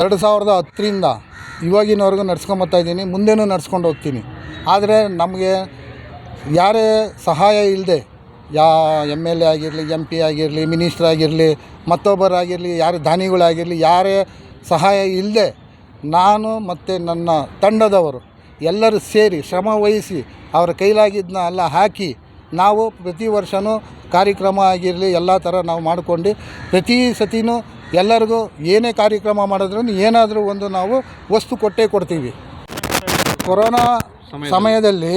ಎರಡು ಸಾವಿರದ ಹತ್ತರಿಂದ ಇವಾಗಿನವರೆಗೂ ನಡ್ಸ್ಕೊಂಬತ್ತಾ ಇದ್ದೀನಿ. ಮುಂದೆನೂ ನಡ್ಸ್ಕೊಂಡು ಹೋಗ್ತೀನಿ. ಆದರೆ ನಮಗೆ ಯಾರೇ ಸಹಾಯ ಇಲ್ಲದೆ ಯಾ ಎಂ ಎಲ್ ಎ ಆಗಿರಲಿ ಎಂ ಪಿ ಆಗಿರಲಿ ಮಿನಿಸ್ಟ್ರ್ ಆಗಿರಲಿ ಮತ್ತೊಬ್ಬರಾಗಿರಲಿ ಯಾರು ದಾನಿಗಳಾಗಿರಲಿ ಯಾರೇ ಸಹಾಯ ಇಲ್ಲದೆ ನಾನು ಮತ್ತು ನನ್ನ ತಂಡದವರು ಎಲ್ಲರೂ ಸೇರಿ ಶ್ರಮ ವಹಿಸಿ ಅವರ ಕೈಲಾಗಿದ್ದನ್ನ ಎಲ್ಲ ಹಾಕಿ ನಾವು ಪ್ರತಿ ವರ್ಷವೂ ಕಾರ್ಯಕ್ರಮ ಆಗಿರಲಿ ಎಲ್ಲ ಥರ ನಾವು ಮಾಡ್ಕೊಂಡು ಪ್ರತಿ ಸತಿನೂ ಎಲ್ಲರಿಗೂ ಏನೇ ಕಾರ್ಯಕ್ರಮ ಮಾಡಿದ್ರೂ ಏನಾದರೂ ಒಂದು ನಾವು ವಸ್ತು ಕೊಟ್ಟೇ ಕೊಡ್ತೀವಿ. ಕೊರೋನಾ ಸಮಯದಲ್ಲಿ.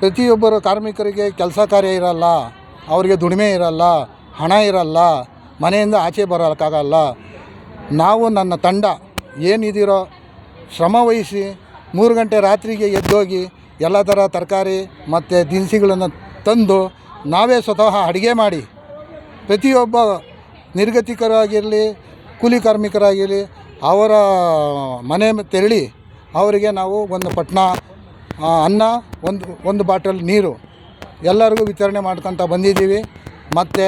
ಪ್ರತಿಯೊಬ್ಬರು ಕಾರ್ಮಿಕರಿಗೆ ಕೆಲಸ ಕಾರ್ಯ ಇರಲ್ಲ ಅವರಿಗೆ ದುಡಿಮೆ ಇರಲ್ಲ ಹಣ ಇರಲ್ಲ ಮನೆಯಿಂದ ಆಚೆ ಬರೋಕ್ಕಾಗಲ್ಲ. ನಾವು ನನ್ನ ತಂಡ ಏನಿದ್ದೀರೋ ಶ್ರಮ ವಹಿಸಿ ಮೂರು ಗಂಟೆ ರಾತ್ರಿಗೆ ಎದ್ದೋಗಿ ಎಲ್ಲ ಥರ ತರಕಾರಿ ಮತ್ತು ದಿನಸಿಗಳನ್ನು ತಂದು ನಾವೇ ಸ್ವತಃ ಅಡುಗೆ ಮಾಡಿ ಪ್ರತಿಯೊಬ್ಬ ನಿರ್ಗತಿಕರಾಗಿರಲಿ, ಕೂಲಿ ಕಾರ್ಮಿಕರಾಗಿರಲಿ, ಅವರ ಮನೆ ತೆರಳಿ ಅವರಿಗೆ ನಾವು ಒಂದು ಪಟ್ನ ಅನ್ನ, ಒಂದು ಒಂದು ಬಾಟಲ್ ನೀರು ಎಲ್ಲರಿಗೂ ವಿತರಣೆ ಮಾಡ್ಕೊತ ಬಂದಿದ್ದೀವಿ. ಮತ್ತು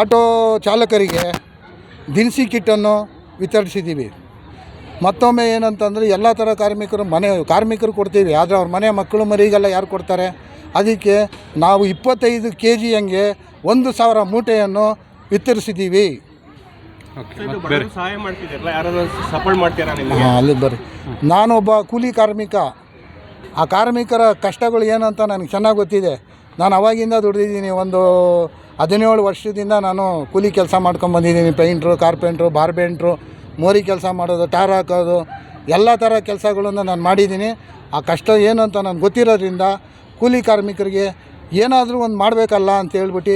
ಆಟೋ ಚಾಲಕರಿಗೆ ದಿನಸಿ ಕಿಟ್ಟನ್ನು ವಿತರಿಸಿದ್ದೀವಿ. ಮತ್ತೊಮ್ಮೆ ಏನಂತಂದರೆ ಎಲ್ಲ ಥರ ಕಾರ್ಮಿಕರು ಮನೆ ಕಾರ್ಮಿಕರು ಕೊಡ್ತೀವಿ. ಆದರೆ ಅವ್ರ ಮನೆ ಮಕ್ಕಳು ಮರಿಗೆಲ್ಲ ಯಾರು ಕೊಡ್ತಾರೆ? ಅದಕ್ಕೆ ನಾವು ಇಪ್ಪತ್ತೈದು ಕೆ ಜಿ ಹಂಗೆ ಒಂದು ಸಾವಿರ ಮೂಟೆಯನ್ನು ವಿತರಿಸಿದ್ದೀವಿ ಅಲ್ಲಿ ಬರ್ರಿ. ನಾನೊಬ್ಬ ಕೂಲಿ ಕಾರ್ಮಿಕ. ಆ ಕಾರ್ಮಿಕರ ಕಷ್ಟಗಳು ಏನಂತ ನನಗೆ ಚೆನ್ನಾಗಿ ಗೊತ್ತಿದೆ. ನಾನು ಅವಾಗಿಂದ ದುಡಿದಿದ್ದೀನಿ. ಒಂದು ಹದಿನೇಳು ವರ್ಷದಿಂದ ನಾನು ಕೂಲಿ ಕೆಲಸ ಮಾಡ್ಕೊಂಬಂದಿದ್ದೀನಿ ಪೇಂಟ್ರು ಕಾರ್ಪೆಂಟ್ರು ಬಾರ್ಬೆಂಟ್ರು. ಮೋರಿ ಕೆಲಸ ಮಾಡೋದು, ಟಾರ್ ಹಾಕೋದು, ಎಲ್ಲ ಥರ ಕೆಲಸಗಳನ್ನು ನಾನು ಮಾಡಿದ್ದೀನಿ. ಆ ಕಷ್ಟ ಏನು ಅಂತ ನನಗೆ ಗೊತ್ತಿರೋದ್ರಿಂದ ಕೂಲಿ ಕಾರ್ಮಿಕರಿಗೆ ಏನಾದರೂ ಒಂದು ಮಾಡಬೇಕಲ್ಲ ಅಂತ ಹೇಳ್ಬಿಟ್ಟು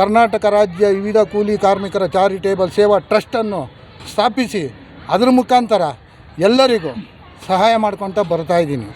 ಕರ್ನಾಟಕ ರಾಜ್ಯ ವಿವಿಧ ಕೂಲಿ ಕಾರ್ಮಿಕರ ಚಾರಿಟೇಬಲ್ ಸೇವಾ ಟ್ರಸ್ಟನ್ನು ಸ್ಥಾಪಿಸಿ ಅದರ ಮುಖಾಂತರ ಎಲ್ಲರಿಗೂ ಸಹಾಯ ಮಾಡ್ಕೊತ ಬರ್ತಾಯಿದ್ದೀನಿ